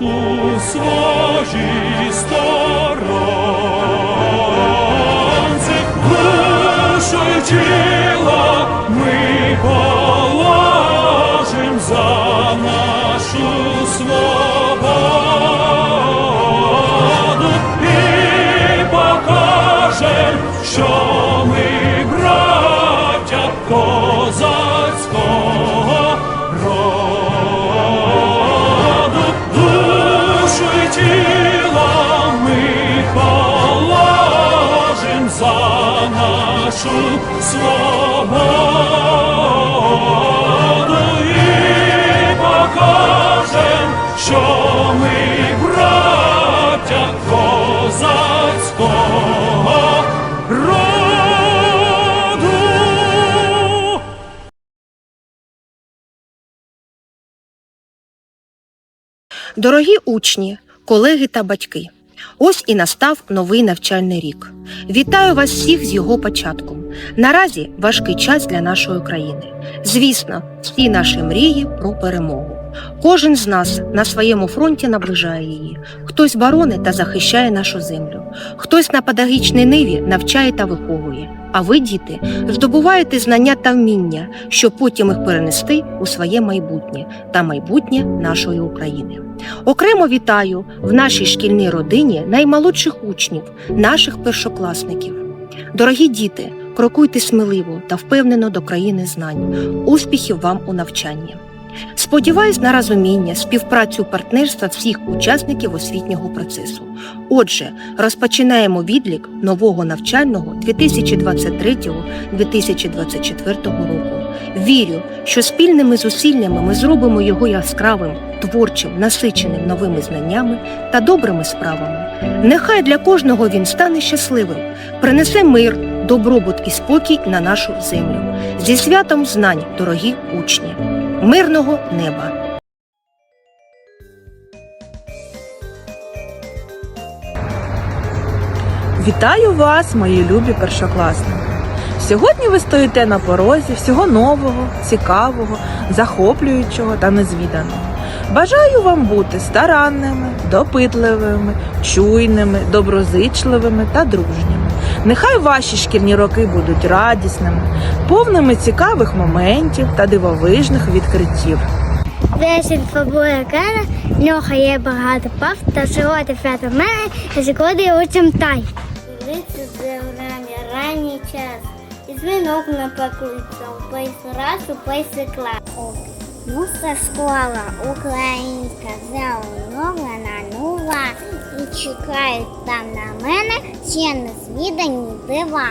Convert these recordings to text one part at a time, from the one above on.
у своїй сторонці, душу й тіло ми за нашу свободу. І покажем, що нашу свободу і покажем, що ми браття козацького роду. Дорогі учні, колеги та батьки, ось і настав новий навчальний рік. Вітаю вас всіх з його початком. Наразі важкий час для нашої країни. Звісно, всі наші мрії про перемогу. Кожен з нас на своєму фронті наближає її. Хтось боронить та захищає нашу землю, хтось на педагогічній ниві навчає та виховує. А ви, діти, здобуваєте знання та вміння, щоб потім їх перенести у своє майбутнє та майбутнє нашої України. Окремо вітаю в нашій шкільній родині наймолодших учнів, наших першокласників. Дорогі діти, крокуйте сміливо та впевнено до країни знань. Успіхів вам у навчанні. Сподіваюсь на розуміння, співпрацю партнерства всіх учасників освітнього процесу. Отже, розпочинаємо відлік нового навчального 2023-2024 року. Вірю, що спільними зусиллями ми зробимо його яскравим, творчим, насиченим новими знаннями та добрими справами. Нехай для кожного він стане щасливим, принесе мир, добробут і спокій на нашу землю. Зі святом знань, дорогі учні, мирного неба! Вітаю вас, мої любі першокласники! Сьогодні ви стоїте на порозі всього нового, цікавого, захоплюючого та незвіданого. Бажаю вам бути старанними, допитливими, чуйними, доброзичливими та дружніми. Нехай ваші шкільні роки будуть радісними, повними цікавих моментів та дивовижних відкриттів. Десять фабула кара, нього є багато пав, та сьогодні фято мене, сьогодні учим тай. Дивіться зелений ранній час, і дзвінок напакується, у пейс раз, у пейс клас. Муса школа українська заоновлена нова, і чекають там на мене ще незвідані дива.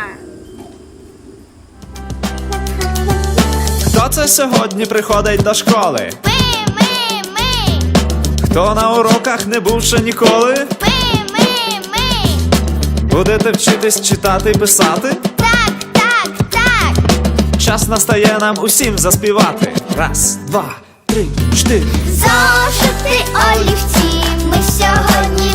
Хто це сьогодні приходить до школи? Ми, ми, ми, Хто на уроках не був ще ніколи? ми, ми, ми. Будете вчитись читати і писати? Так, так, так. Час настає нам усім заспівати. Раз, два, три, чотири. Зошити олівці, ми сьогодні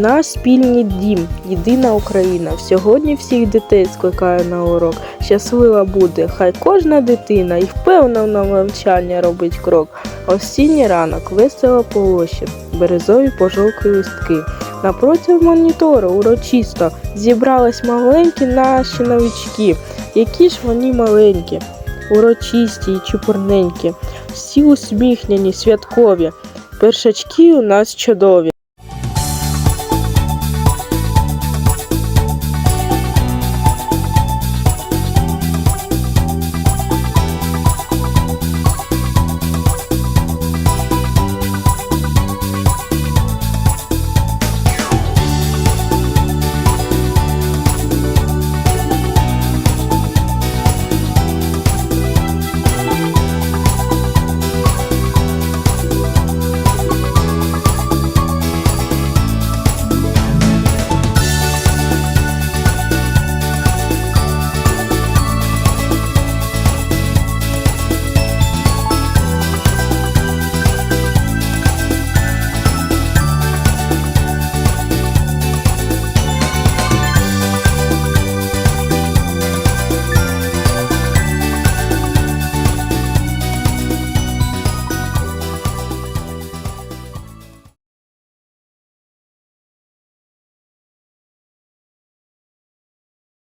Наш спільний дім, єдина Україна. Сьогодні всіх дітей скликає на урок. Щаслива буде, хай кожна дитина і впевнено на навчання робить крок. Осінній ранок весело полощив, березові пожовклі листки. Напроти монітору урочисто зібрались маленькі наші новички. Які ж вони маленькі, урочисті і чупурненькі, всі усміхнені, святкові. Першачки у нас чудові.